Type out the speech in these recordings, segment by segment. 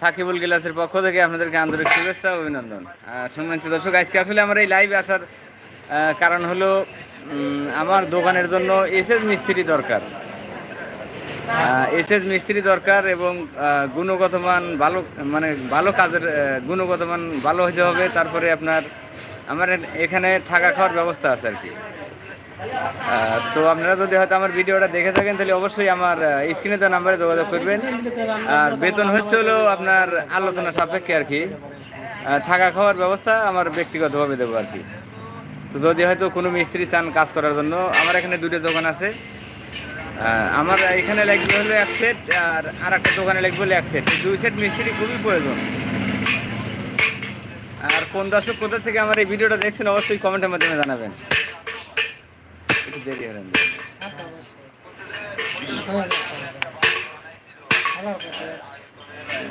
সাকিবুল গিলাসের পক্ষ থেকে আপনাদেরকে আন্তরিক শুভেচ্ছা অভিনন্দন। সম্মানিত দর্শক, আজকে আসলে আমার এই লাইভে আসার কারণ হলো আমার দোকানের জন্য এসএস মিস্ত্রি দরকার। এসএস মিস্ত্রি দরকার এবং গুণগত মান ভালো মানে ভালো কাজের গুণগত মান ভালো হতে হবে। তারপরে আপনার, আমার এখানে থাকা খাওয়ার ব্যবস্থা আছে আর কি। তো আপনারা যদি হয়তো আমার ভিডিওটা দেখে থাকেন, তাহলে অবশ্যই আমার স্ক্রিনে দেওয়া নাম্বারে যোগাযোগ করবেন। আর বেতন হচ্ছে হলো আপনার আলোচনা সাপেক্ষে আর কি। থাকা খাওয়ার ব্যবস্থা আমার ব্যক্তিগতভাবে দেবো আর কি। তো যদি হয়তো কোনো মিস্ত্রি চান কাজ করার জন্য, আমার এখানে দুটো দোকান আছে। আমার এখানে লাগবে হলো এক সেট আর আর একটা দোকানে লাগবে হলো এক সেট। দুই সেট মিস্ত্রি খুবই প্রয়োজন। আর কোন দর্শক কোথা থেকে আমার এই ভিডিওটা দেখছেন, অবশ্যই কমেন্টের মাধ্যমে জানাবেন।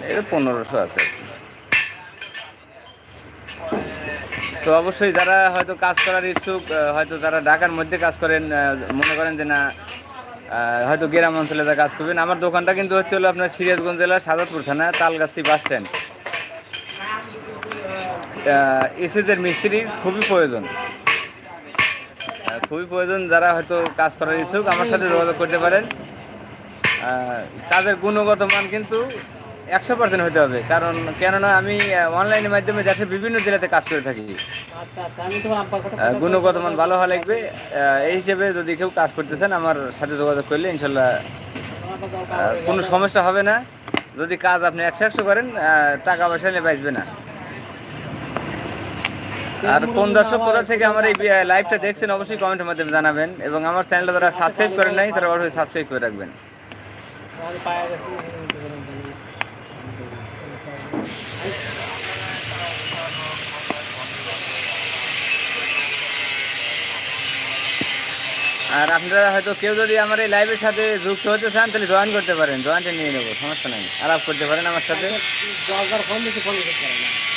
একটু পনেরোশো আছে। তো অবশ্যই যারা হয়তো কাজ করার ইচ্ছুক হয়তো যারা ঢাকার মধ্যে কাজ করেন মনে করেন যে না হয়তো গ্রাম অঞ্চলে যা কাজ করবেন। আমার দোকানটা কিন্তু হচ্ছে হলো আপনার সিরাজগঞ্জ জেলার সাজাদপুর থানা, তালগাছি বাস স্ট্যান্ড। এসএসের মিস্ত্রির খুবই প্রয়োজন। খুবই প্রয়োজন যারা হয়তো কাজ করার ইচ্ছুক আমার সাথে যোগাযোগ করতে পারেন। কাজের গুণগত মান কিন্তু একশো পার্সেন্ট হতে হবে। কারণ কেননা আমি অনলাইনের মাধ্যমে দেশের বিভিন্ন জেলাতে কাজ করে থাকি। আচ্ছা আচ্ছা গুণগত মান ভালো হওয়া লাগবে। এই হিসেবে যদি কেউ কাজ করতেছেন আমার সাথে যোগাযোগ করলে ইনশাল্লাহ কোনো সমস্যা হবে না। যদি কাজ আপনি একশো একশো করেন টাকা পয়সা নিয়ে বাঁচবে না। আর কোন দর্শক কোথা থেকে আমার এই লাইভটা দেখছেন অবশ্যই কমেন্টের মাধ্যমে জানাবেন এবং আমার চ্যানেলটা যারা সাবস্ক্রাইব করেন নাই, তারা অবশ্যই সাবস্ক্রাইব করে রাখবেন। আর আপনারা হয়তো কেউ যদি আমার এই লাইভের সাথে যুক্ত হতে চান, তাহলে জয়েন করতে পারেন। জয়েন্টে নিয়ে নেব, সমস্যা নেই। আলাপ করতে পারেন আমার সাথে। ফোন ফোন দিতে পারে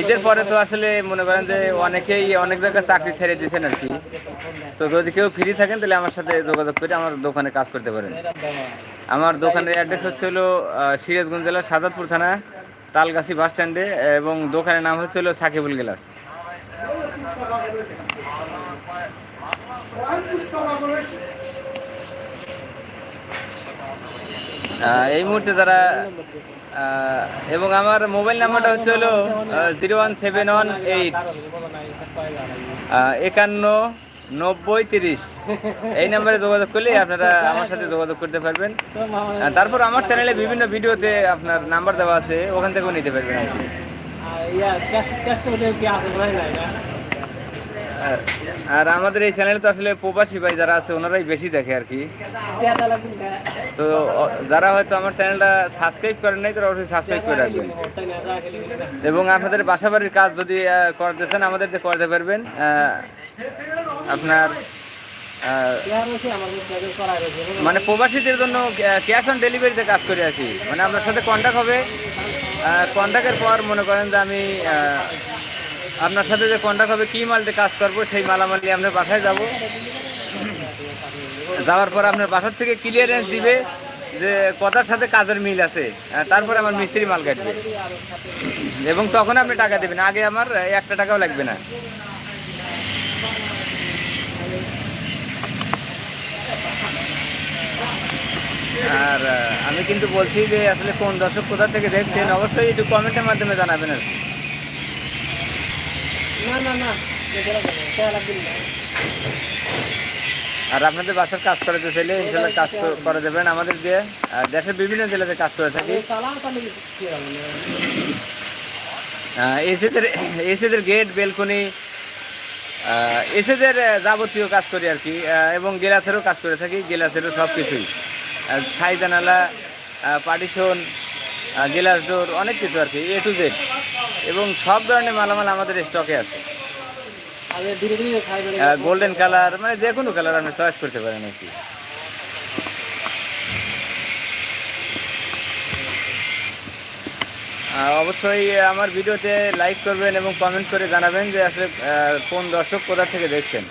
ঈদের পরে তো আসলে মনে করেন যে অনেকেই অনেক জায়গায় চাকরি ছেড়ে দিয়েছেন আর কি। তো যদি কেউ ফ্রি থাকেন, তাহলে আমার সাথে যোগাযোগ করে আমার দোকানে কাজ করতে পারেন। আমার দোকানের অ্যাড্রেস হচ্ছে হলো সিরাজগঞ্জ জেলার সাজাদপুর থানা, তালগাছি বাস স্ট্যান্ডে এবং দোকানের নাম হচ্ছে হলো সাকিবুল গেলাস। এই মুহূর্তে যারা এবং আমার মোবাইল নাম্বারটা হচ্ছে হলো zero one seven one eight একান্ন নব্বই তিরিশ। এই নাম্বারে যোগাযোগ করলেই আপনারা আমার সাথে যোগাযোগ করতে পারবেন। তারপর আমার চ্যানেলে বিভিন্ন ভিডিওতে আপনার নাম্বার দেওয়া আছে, ওখান থেকেও নিতে পারবেন আর কি। আর আমাদের এই চ্যানেলে তো আসলে প্রবাসী ভাই যারা আছে, ওনারাই বেশি দেখে আর কি। তো যারা হয়তো আমার চ্যানেলটা সাবস্ক্রাইব করেন নাই, তারা অবশ্যই সাবস্ক্রাইব করে রাখবেন। এবং আপনাদের বাসা বাড়ির কাজ যদি করতে চান আমাদের করতে পারবেন। আপনার মানে প্রবাসীদের জন্য ক্যাশ অন ডেলিভারিতে কাজ করে আছি মানে আপনার সাথে কন্ট্যাক্ট হবে। কন্ট্যাক্টের পর মনে করেন যে আমি আপনার সাথে যে কন্ট্যাক্ট হবে কী মালতে কাজ করব সেই মালামাল আপনার বাসায় যাব। যাওয়ার পর আপনার বাসার থেকে ক্লিয়ারেন্স দিবে যে কথার সাথে কাজের মিল আছে। আহ, তারপরে আমার মিস্ত্রি মাল কাটবে। এবং তখন আপনি টাকা দেবেন আগে আমার একটা টাকাও লাগবে না। আর আমি কিন্তু বলছি যে আসলে কোন দর্শক কোথা থেকে দেখছেন অবশ্যই একটু কমেন্টের মাধ্যমে জানাবেন আর কি। আর আপনাদের বাসার কাজ করাতে চাইলে ইনশাল্লাহ কাজ করে দেবেন আমাদের দিয়ে। দেশের বিভিন্ন জেলাতে কাজ করে থাকি। এসিদের এসিদের গেট, বেলকনি এসিদের যাবতীয় কাজ করি আর কি। এবং গেলাসেরও কাজ করে থাকি, গেলাসেরও সব কিছুই। ছাই জানালা পার্টিশন গেলাস ডোর, অনেক কিছু আর কি এ টু জেড এবং সব ধরনের মালামাল আমাদের স্টকে আছে। গোল্ডেন কালার মানে যে কোনো কালার আপনি চয়েস করতে পারেন আর কি। অবশ্যই আমার ভিডিওতে লাইক করবেন এবং কমেন্ট করে জানাবেন যে আসলে কোন দর্শক কোথা থেকে দেখছেন।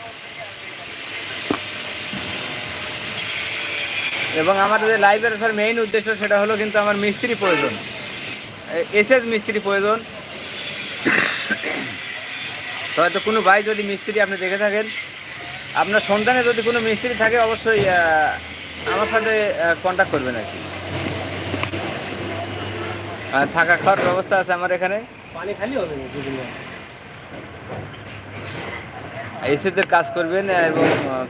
এবং আমাদের যে লাইভের স্যার মেইন উদ্দেশ্য সেটা হলো কিন্তু আমার মিস্ত্রি প্রয়োজন। এসএস মিস্ত্রি প্রয়োজন। হয়তো কোনো ভাই যদি মিস্ত্রি আপনি দেখে থাকেন আপনার সন্তানে যদি কোনো মিস্ত্রি থাকে অবশ্যই আমার সাথে কন্ট্যাক্ট করবেন আর কি। থাকা খাওয়ার ব্যবস্থা আছে আমার এখানে। পানি খালি হবে না দুদিন এসএস এর কাজ করবেন এবং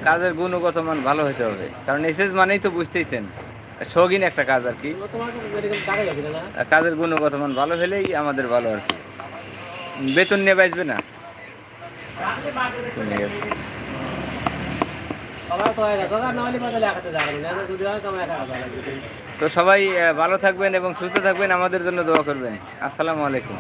কাজের গুণগত মান ভালো হতে হবে। কারণ এসএস মানেই তো বুঝতেইছেন শৌখিন একটা কাজ আর কি। কাজের গুণগত মান ভালো হলেই আমাদের ভালো আর কি। বেতন নিয়ে বাঁচবে না তো সবাই ভালো থাকবেন এবং সুস্থ থাকবেন, আমাদের জন্য দোয়া করবেন আসসালামু আলাইকুম.